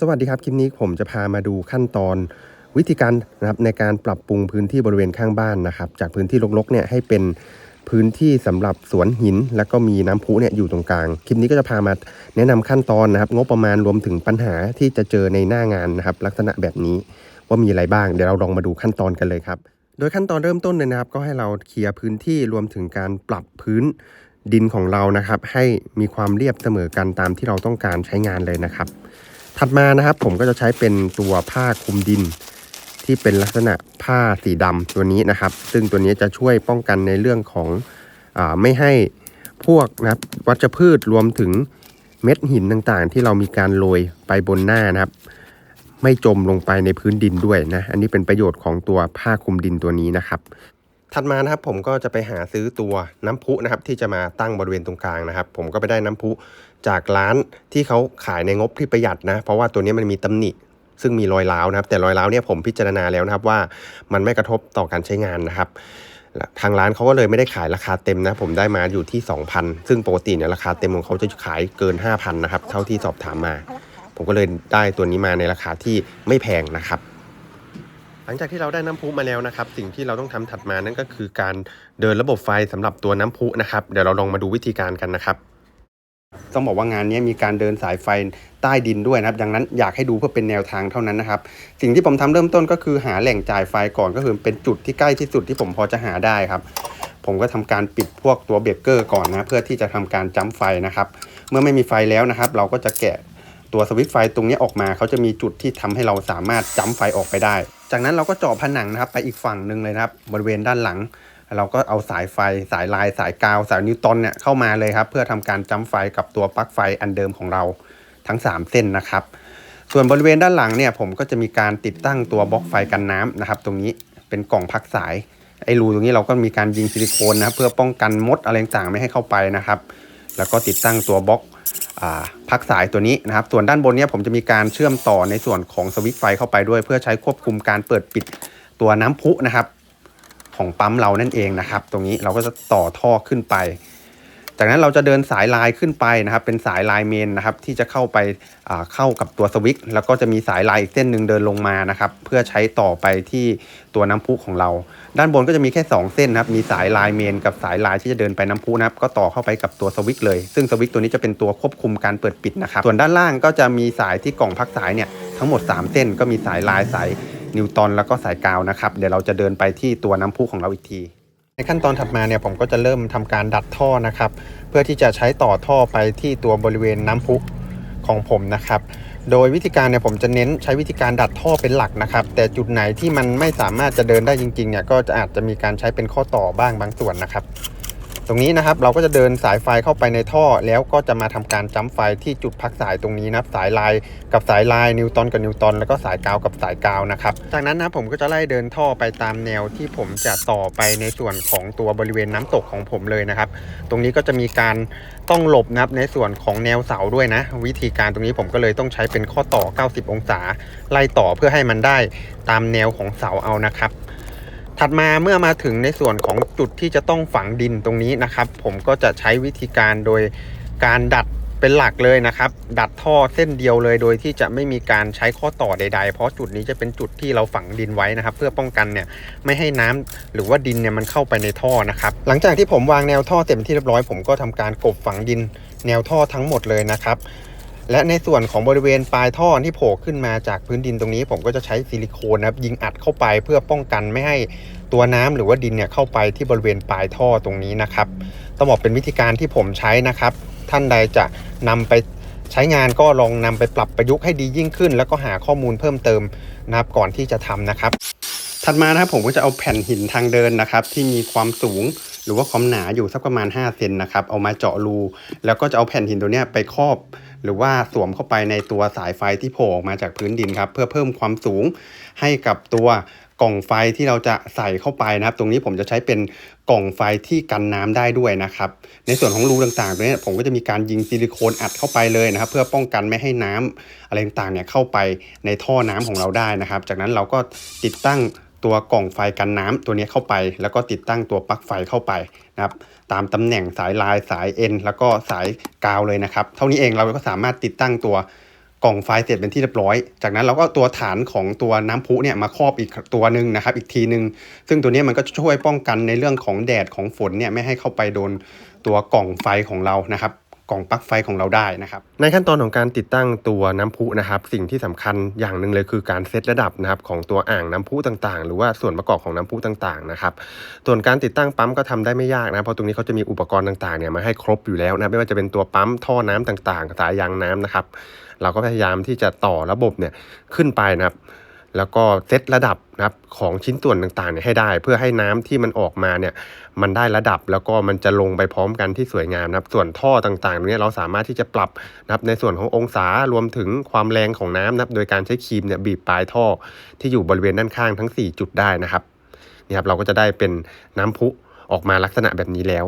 สวัสดีครับคลิปนี้ผมจะพามาดูขั้นตอน วิธีการนะครับในการปรับปรุงพื้นที่บริเวณข้างบ้านนะครับ จากพื้นที่รกๆเนี่ยให้เป็นพื้นที่สำหรับสวนหิน แล้วก็มีน้ำพุเนี่ยอยู่ตรงกลาง คลิปนี้ก็จะพามาแนะนำขั้นตอนนะครับ งบประมาณรวมถึงปัญหาที่จะเจอในหน้างานนะครับ ลักษณะแบบนี้ว่ามีอะไรบ้างเดี๋ยวเราลองมาดูขั้นตอนกันเลยครับ โดยขั้นตอนเริ่มต้นเลยนะครับ ก็ให้เราเคลียร์พื้นที่รวมถึงการปรับพื้นดินของเรานะครับ ให้มีความเรียบเสมอกันตามที่เราต้องการใช้งานเลยนะครับ ถัดมานะครับผมก็จะใช้เป็นตัวผ้าคลุมดิน ที่เป็นลักษณะผ้าสีดำตัวนี้นะครับ ซึ่งตัวนี้จะช่วยป้องกันในเรื่องของอไม่ให้พวกนะครับวัชพืชรวมถึงเม็ดหินต่างๆ ที่เรามีการโรยไปบนหน้านะครับ ไม่จมลงไปในพื้นดินด้วยนะ อันนี้เป็นประโยชน์ของตัวผ้าคลุมดินตัวนี้นะครับ ถัดมานะครับผมก็จะไปหาซื้อตัวน้ำพุนะครับที่จะมาตั้งบริเวณตรงกลางนะครับ ผมก็ไปได้น้ำพุ จากร้านที่เขาขายในงบที่ประหยัดนะ เพราะว่าตัวนี้มันมีตำหนิ ซึ่งมีรอยร้าวนะครับ แต่รอยร้าวเนี่ยผมพิจารณาแล้วนะครับว่ามันไม่กระทบต่อการใช้งานนะครับ ทางร้านเขาก็เลยไม่ได้ขายราคาเต็มนะ ผมได้มาอยู่ที่ 2,000 ซึ่งปกติเนี่ยราคาเต็มของเขาจะขายเกิน 5,000 นะครับ เท่าที่สอบถามมา ผมก็เลยได้ตัวนี้มาในราคาที่ไม่แพงนะครับหลังจากที่เราได้น้ำพุมาแล้วนะครับ สิ่งที่เราต้องทำถัดมานั่นก็คือการเดินระบบไฟสำหรับตัวน้ำพุนะครับ เดี๋ยวเราลองมาดูวิธีการกันนะครับ ต้องบอกว่างานนี้มีการเดินสายไฟใต้ดินด้วยนะครับ ดังนั้นอยากให้ดูเพื่อเป็นแนวทางเท่านั้นนะครับ สิ่งที่ผมทำเริ่มต้นก็คือหาแหล่งจ่ายไฟก่อนก็คือเป็นจุดที่ใกล้ที่สุดที่ผมพอจะหาได้ครับ ผมก็ทำการปิดพวกตัวเบรกเกอร์ก่อนนะเพื่อที่จะทำการจัมไฟนะครับ เมื่อไม่มีไฟแล้วนะครับ เราก็จะแกะตัวสวิตช์ไฟตรงนี้ออกมาเขาจะมีจุดที่ทำให้เราสามารถจัมไฟออกไปได้ จากนั้นเราก็เจาะผนังนะครับ ไปอีกฝั่งหนึ่งเลยนะครับ บริเวณด้านหลัง เราก็เอาสายไฟสายลายสายกาว สายนิวตันเนี่ยเข้ามาเลยครับ เพื่อทำการจัมป์ไฟกับตัวปลั๊กไฟอันเดิมของเราทั้ง 3 เส้นนะครับ ส่วนบริเวณด้านหลังเนี่ยผมก็จะมีการติดตั้งตัวบล็อกไฟกันน้ำนะครับ ตรงนี้เป็นกล่องพักสายไอ้รูตรงนี้เราก็มีการยิงซิลิโคนนะเพื่อป้องกันมดอะไรต่างๆไม่ให้เข้าไปนะครับ แล้วก็ติดตั้งตัวบล็อกพักสายตัวนี้นะครับ ส่วนด้านบนเนี้ผมจะมีการเชื่อมต่อในส่วนของสวิตช์ไฟเข้าไปด้วย เพื่อใช้ควบคุมการเปิดปิดตัวน้ำพุนะครับ ของปั๊มเรานั่นเองนะครับ ตรงนี้เราก็จะต่อท่อขึ้นไป จากนั้นเราจะเดินสายลายขึ้นไปนะครับ เป็นสายลายเมนนะครับ ที่จะเข้าไปเข้ากับตัวสวิตช์แล้วก็จะมีสายลายอีกเส้นหนึ่งเดินลงมานะครับ เพื่อใช้ต่อไปที่ตัวน้ำพุของเรา ด้านบนก็จะมีแค่ 2 เส้นนะครับ มีสายลายเมน กับสายลายที่จะเดินไปน้ำพุนะครับ ก็ต่อเข้าไปกับตัวสวิตช์เลย ซึ่งสวิตช์ตัวนี้จะเป็นตัวควบคุมการเปิดปิดนะครับ ส่วนด้านล่างก็จะมีสายที่กล่องพักสายเนี่ยทั้งหมด 3 เส้นก็มีสายลายสาย นิวตันแล้วก็สายกาวนะครับ เดี๋ยวเราจะเดินไปที่ตัวน้ำพุของเราอีกทีในขั้นตอนถัดมาเนี่ยผมก็จะเริ่มทำการดัดท่อนะครับ เพื่อที่จะใช้ต่อท่อไปที่ตัวบริเวณน้ำพุของผมนะครับ โดยวิธีการเนี่ยผมจะเน้นใช้วิธีการดัดท่อเป็นหลักนะครับ แต่จุดไหนที่มันไม่สามารถจะเดินได้จริงๆเนี่ยก็จะอาจจะมีการใช้เป็นข้อต่อบ้างบางส่วนนะครับ ตรงนี้นะครับเราก็จะเดินสายไฟเข้าไปในท่อ แล้วก็จะมาทำการจัมป์ไฟที่จุดพักสายตรงนี้นะครับสายลายกับสายลายนิวตันกับนิวตันแล้วก็สายกาวกับสายกาวนะครับจากนั้นนะผมก็จะไล่เดินท่อไปตามแนวที่ผมจะต่อไปในส่วนของตัวบริเวณน้ำตกของผมเลยนะครับ ตรงนี้ก็จะมีการต้องหลบนะครับในส่วนของแนวเสาด้วยนะ วิธีการตรงนี้ผมก็เลยต้องใช้เป็นข้อต่อ 90 องศา ไล่ต่อเพื่อให้มันได้ตามแนวของเสาเอานะครับ ถัดมาเมื่อมาถึงในส่วนของจุดที่จะต้องฝังดินตรงนี้นะครับ ผมก็จะใช้วิธีการโดยการดัดเป็นหลักเลยนะครับ ดัดท่อเส้นเดียวเลยโดยที่จะไม่มีการใช้ข้อต่อใด ๆ เพราะจุดนี้จะเป็นจุดที่เราฝังดินไว้นะครับ เพื่อป้องกันเนี่ยไม่ให้น้ำหรือว่าดินเนี่ยมันเข้าไปในท่อนะครับ หลังจากที่ผมวางแนวท่อเต็มที่เรียบร้อยผมก็ทำการกบฝังดินแนวท่อทั้งหมดเลยนะครับ และในส่วนของบริเวณปลายท่อที่โผล่ขึ้นมาจากพื้นดินตรงนี้ ผมก็จะใช้ซิลิโคนนะครับยิงอัดเข้าไปเพื่อป้องกันไม่ให้ตัวน้ำหรือว่าดินเนี่ยเข้าไปที่บริเวณปลายท่อตรงนี้นะครับต้องบอกเป็นวิธีการที่ผมใช้นะครับ ท่านใดจะนำไปใช้งานก็ลองนำไปปรับประยุกต์ให้ดียิ่งขึ้น แล้วก็หาข้อมูลเพิ่มเติมนะครับก่อนที่จะทำนะครับ ถัดมานะครับผมก็จะเอาแผ่นหินทางเดินนะครับ ที่มีความสูง หรือว่าความหนาอยู่สักประมาณ5เซนนะครับเอามาเจาะรู แล้วก็จะเอาแผ่นหินตัวเนี้ยไปครอบ หรือว่าสวมเข้าไปในตัวสายไฟที่โผล่ออกมาจากพื้นดินครับเพื่อเพิ่มความสูงให้กับตัวกล่องไฟที่เราจะใส่เข้าไปนะครับ ตรงนี้ผมจะใช้เป็นกล่องไฟที่กันน้ำได้ด้วยนะครับ ในส่วนของรูต่างๆตรงนี้ผมก็จะมีการยิงซิลิโคนอัดเข้าไปเลยนะครับ เพื่อป้องกันไม่ให้น้ำอะไรต่างๆเนี่ยเข้าไปในท่อน้ำของเราได้นะครับ จากนั้นเราก็ติดตั้ง ตัวกล่องไฟกันน้ำตัวนี้เข้าไป แล้วก็ติดตั้งตัวปลั๊กไฟเข้าไปนะครับตามตำแหน่งสายลายสายเอ็นแล้วก็สายกาวเลยนะครับ เท่านี้เองเราก็สามารถติดตั้งตัวกล่องไฟเสร็จเป็นที่เรียบร้อย จากนั้นเราก็ตัวฐานของตัวน้ำพุเนี่ยมาครอบอีกตัวหนึ่งนะครับ อีกทีหนึ่งซึ่งตัวนี้มันก็ช่วยป้องกันในเรื่องของแดดของฝนเนี่ยไม่ให้เข้าไปโดนตัวกล่องไฟของเรานะครับ กล่องปลั๊กไฟของเราได้นะครับ ในขั้นตอนของการติดตั้งตัวน้ำพุนะครับ สิ่งที่สำคัญอย่างหนึ่งเลยคือการเซตระดับนะครับของตัวอ่างน้ำพุต่างๆ หรือว่าส่วนประกอบของน้ำพุต่างๆนะครับ ส่วนการติดตั้งปั๊มก็ทำได้ไม่ยากนะเพราะตรงนี้เขาจะมีอุปกรณ์ต่างๆเนี่ยมาให้ครบอยู่แล้วนะไม่ว่าจะเป็นตัวปั๊มท่อน้ำต่างๆ สายยางน้ำนะครับ เราก็พยายามที่จะต่อระบบเนี่ยขึ้นไปนะครับ แล้วก็เซตระดับนะครับของชิ้นส่วนต่างๆเนี่ยให้ได้ เพื่อให้น้ำที่มันออกมาเนี่ยมันได้ระดับแล้วก็มันจะลงไปพร้อมกันที่สวยงามนะครับส่วนท่อต่างๆตรงนี้เราสามารถที่จะปรับนะครับในส่วนขององศารวมถึงความแรงของน้ำนะครับโดยการใช้ครีมเนี่ยบีบปลายท่อ ที่อยู่บริเวณด้านข้างทั้ง 4 จุดได้นะครับนี่ครับเราก็จะได้เป็นน้ำพุออกมาลักษณะแบบนี้แล้ว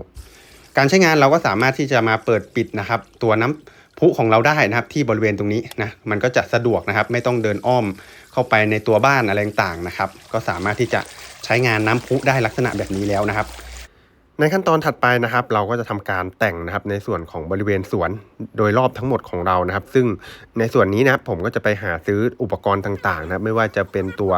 การใช้งานเราก็สามารถที่จะมาเปิดปิดนะครับ ตัวน้ำพุของเราได้นะครับที่บริเวณตรงนี้นะมันก็จะสะดวกนะครับ ไม่ต้องเดินอ้อม เข้าไปในตัวบ้านอะไรต่างๆนะครับ ก็สามารถที่จะใช้งานน้ำพุได้ลักษณะแบบนี้แล้วนะครับ ในขั้นตอนถัดไปนะครับ เราก็จะทำการแต่งนะครับในส่วนของบริเวณสวนโดยรอบทั้งหมดของเรานะครับ ซึ่งในส่วนนี้นะครับผมก็จะไปหาซื้ออุปกรณ์ต่างๆนะครับ ไม่ว่าจะเป็นตัว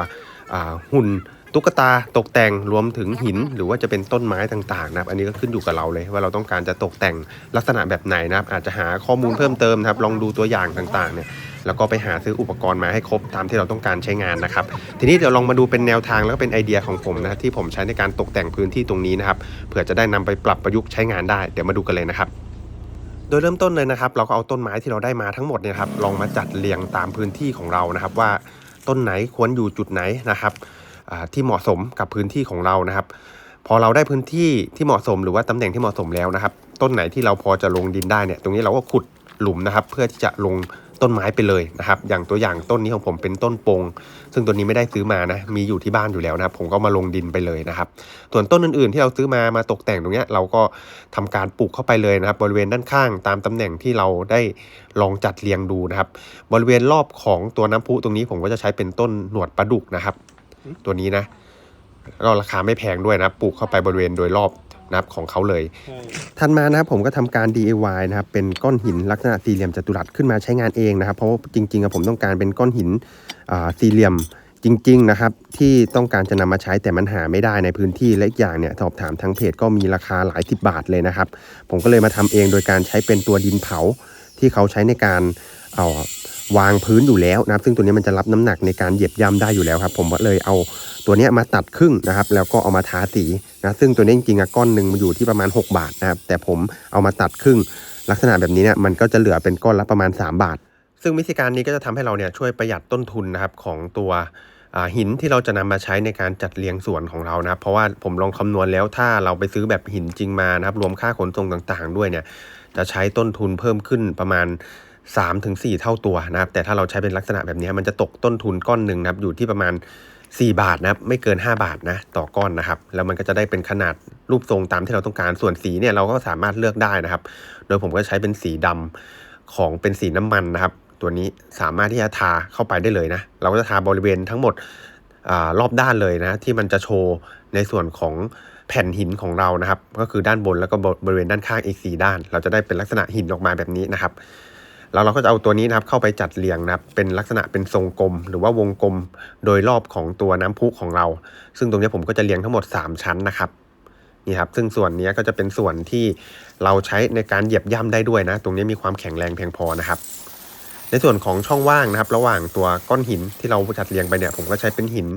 หุ่นตุ๊กตาตกแต่งรวมถึงหิน หรือว่าจะเป็นต้นไม้ต่างๆนะครับ อันนี้ก็ขึ้นอยู่กับเราเลย ว่าเราต้องการจะตกแต่งลักษณะแบบไหนนะครับ อาจจะหาข้อมูลเพิ่มเติมนะครับ ลองดูตัวอย่างต่างๆเนี่ย แล้วก็ไปหาซื้ออุปกรณ์มาให้ครบตามที่เราต้องการใช้งานนะครับ ทีนี้เดี๋ยวลองมาดูเป็นแนวทางแล้วก็เป็นไอเดียของผมนะที่ผมใช้ในการตกแต่งพื้นที่ตรงนี้นะครับเผื่อจะได้นำไปปรับประยุกต์ใช้งานได้เดี๋ยวมาดูกันเลยนะครับโดยเริ่มต้นเลยนะครับ เราก็เอาต้นไม้ที่เราได้มาทั้งหมดเนี่ยครับลองมาจัดเรียงตามพื้นที่ของเรานะครับ ว่าต้นไหนควรอยู่จุดไหนนะครับที่เหมาะสมกับพื้นที่ของเรานะครับ พอเราได้พื้นที่ที่เหมาะสมหรือว่าตำแหน่งที่เหมาะสมแล้วนะครับ ต้นไหนที่เราพอจะลงดินได้เนี่ย ตรงนี้เราก็ขุดหลุมนะครับ เพื่อที่จะลง ต้นไม้ไปเลยนะครับ อย่างตัวอย่างต้นนี้ของผมเป็นต้นปง ซึ่งตัวนี้ไม่ได้ซื้อมานะ มีอยู่ที่บ้านอยู่แล้วนะครับ ผมก็มาลงดินไปเลยนะครับ ส่วนต้นอื่นๆ ที่เราซื้อมามาตกแต่งตรงนี้เราก็ทำการปลูกเข้าไปเลยนะครับ บริเวณด้านข้างตามตำแหน่งที่เราได้ลองจัดเรียงดูนะครับ บริเวณรอบของตัวน้ำพุตรงนี้ผมก็จะใช้เป็นต้นหนวดปลาดุกนะครับ ตัวนี้นะก็ราคาไม่แพงด้วยนะปลูกเข้าไปบริเวณโดยรอบ นะครับของเขาเลยถัดมานะครับผมก็ทำการ DIY นะครับเป็นก้อนหินลักษณะสี่เหลี่ยมจัตุรัสขึ้นมาใช้งานเองนะครับ เพราะว่าจริงๆอะผมต้องการเป็นก้อนหินอ่าสี่เหลี่ยมจริงๆนะครับที่ต้องการจะนำมาใช้แต่มันหาไม่ได้ในพื้นที่และอีกอย่างเนี่ยสอบถามทางเพจก็มีราคาหลายสิบบาทเลยนะครับ ผมก็เลยมาทำเองโดยการใช้เป็นตัวดินเผาที่เขาใช้ในการเอา วางพื้นอยู่แล้วนะครับ ซึ่งตัวนี้มันจะรับน้ำหนักในการเหยียบย่ำได้อยู่แล้วครับ ผมก็เลยเอาตัวนี้มาตัดครึ่งนะครับ แล้วก็เอามาทาสีนะซึ่งตัวนี้จริงๆอะก้อนหนึ่งมันอยู่ที่ประมาณ 6 บาทนะครับ แต่ผมเอามาตัดครึ่ง ลักษณะแบบนี้เนี่ยมันก็จะเหลือเป็นก้อนละประมาณ 3 บาท ซึ่งวิธีการนี้ก็จะทำให้เราเนี่ยช่วยประหยัดต้นทุนนะครับของตัวหินที่เราจะนำมาใช้ในการจัดเรียงสวนของเรานะครับเพราะว่าผมลองคำนวณแล้วถ้าเราไปซื้อแบบหินจริงมานะครับ รวมค่าขนส่งต่างๆ ด้วยเนี่ยจะใช้ต้นทุนเพิ่มขึ้นประมาณ 3-4เท่าตัวนะครับ แต่ถ้าเราใช้เป็นลักษณะแบบนี้มันจะตกต้นทุนก้อนหนึ่งนะครับ อยู่ที่ประมาณ 4 บาทนะครับ ไม่เกิน 5 บาทนะต่อก้อนนะครับ แล้วมันก็จะได้เป็นขนาดรูปทรงตามที่เราต้องการ ส่วนสีเนี่ยเราก็สามารถเลือกได้นะครับ โดยผมก็ใช้เป็นสีดำของเป็นสีน้ำมันนะครับ ตัวนี้สามารถที่จะทาเข้าไปได้เลยนะ เราก็จะทาบริเวณทั้งหมดอรอบด้านเลยนะที่มันจะโชว์ในส่วนของแผ่นหินของเรานะครับ ก็คือด้านบนแล้วก็บริเวณด้านข้างอีกสีด้าน เราจะได้เป็นลักษณะหินออกมาแบบนี้นะครับ แล้วเราก็จะเอาตัวนี้นะครับเข้าไปจัดเรียงนะครับเป็นลักษณะเป็นทรงกลม หรือว่าวงกลมโดยรอบของตัวน้ำพุของเรา ซึ่งตรงนี้ผมก็จะเรียงทั้งหมด 3 ชั้นนะครับนี่ครับซึ่งส่วนนี้ก็จะเป็นส่วนที่เราใช้ในการเหยียบย่ำได้ด้วยนะ ตรงนี้มีความแข็งแรงเพียงพอนะครับ ในส่วนของช่องว่างนะครับ ระหว่างตัวก้อนหินที่เราจัดเรียงไปเนี่ยผมก็ใช้เป็นหิน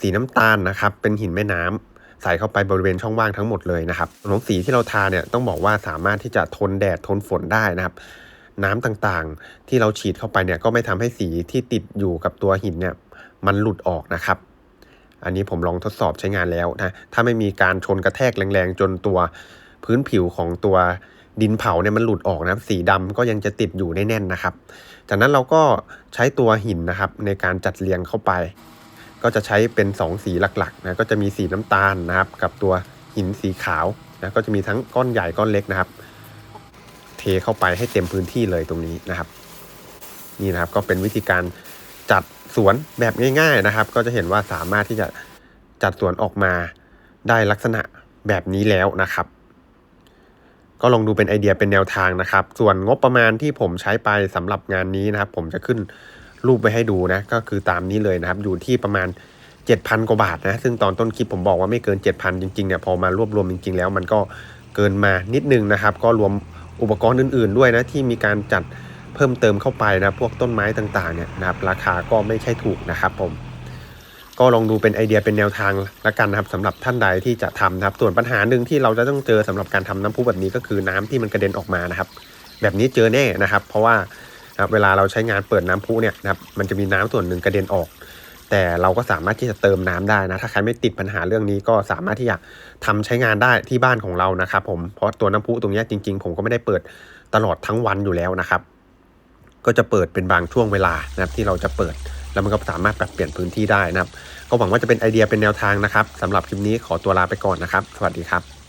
สีน้ำตาลนะครับ เป็นหินแม่น้ำใส่เข้าไปบริเวณช่องว่างทั้งหมดเลยนะครับส่วนของสีที่เราทาเนี่ยต้องบอกว่าสามารถที่จะทนแดดทนฝนได้นะครับ น้ำต่างๆ ที่เราฉีดเข้าไปเนี่ยก็ไม่ทำให้สีที่ติดอยู่กับตัวหินเนี่ยมันหลุดออกนะครับ อันนี้ผมลองทดสอบใช้งานแล้วนะถ้าไม่มีการชนกระแทกแรงๆ จนตัวพื้นผิวของตัวดินเผาเนี่ยมันหลุดออกนะครับ สีดำก็ยังจะติดอยู่แน่นๆนะครับ จากนั้นเราก็ใช้ตัวหินนะครับในการจัดเรียงเข้าไป ก็จะใช้เป็น 2 สีหลักๆนะก็จะมีสีน้ำตาลนะครับ กับตัวหินสีขาวนะก็จะมีทั้งก้อนใหญ่ก้อนเล็กนะครับ เทเข้าไปให้เต็มพื้นที่เลยตรงนี้นะครับ นี่นะครับก็เป็นวิธีการจัดสวนแบบง่าย ๆนะครับ ก็จะเห็นว่าสามารถที่จะจัดสวนออกมาได้ลักษณะแบบนี้แล้วนะครับ ก็ลองดูเป็นไอเดียเป็นแนวทางนะครับ ส่วนงบประมาณที่ผมใช้ไปสำหรับงานนี้นะครับ ผมจะขึ้นรูปไว้ให้ดูนะ ก็คือตามนี้เลยนะครับ อยู่ที่ประมาณ 7,000 กว่าบาทนะ ซึ่งตอนต้นคลิปผมบอกว่าไม่เกิน 7,000 จริงๆเนี่ยพอมารวบรวมจริง ๆ แล้วมันก็เกินมานิดนึงนะครับ ก็รวม อุปกรณ์อื่น ๆด้วยนะที่มีการจัดเพิ่มเติมเข้าไปนะพวกต้นไม้ต่างๆเนี่ยนะครับราคาก็ไม่ใช่ถูกนะครับผมก็ลองดูเป็นไอเดียเป็นแนวทางละกันนะครับสำหรับท่านใดที่จะทำนะครับ ส่วนปัญหาหนึ่งที่เราจะต้องเจอสำหรับการทำน้ำพุแบบนี้ก็คือน้ำที่มันกระเด็นออกมานะครับ แบบนี้เจอแน่นะครับ เพราะว่าเวลาเราใช้งานเปิดน้ำพุเนี่ยนะครับมันจะมีน้ำส่วนหนึ่งกระเด็นออก แต่เราก็สามารถที่จะเติมน้ำได้นะ ถ้าใครไม่ติดปัญหาเรื่องนี้ก็สามารถที่จะทำใช้งานได้ที่บ้านของเรานะครับผมเพราะตัวน้ำพุตรงนี้จริง ๆ ผมก็ไม่ได้เปิดตลอดทั้งวันอยู่แล้วนะครับ ก็จะเปิดเป็นบางช่วงเวลานะครับที่เราจะเปิดแล้วมันก็สามารถปรับเปลี่ยนพื้นที่ได้นะครับ ก็หวังว่าจะเป็นไอเดียเป็นแนวทางนะครับสำหรับคลิปนี้ขอตัวลาไปก่อนนะครับ สวัสดีครับ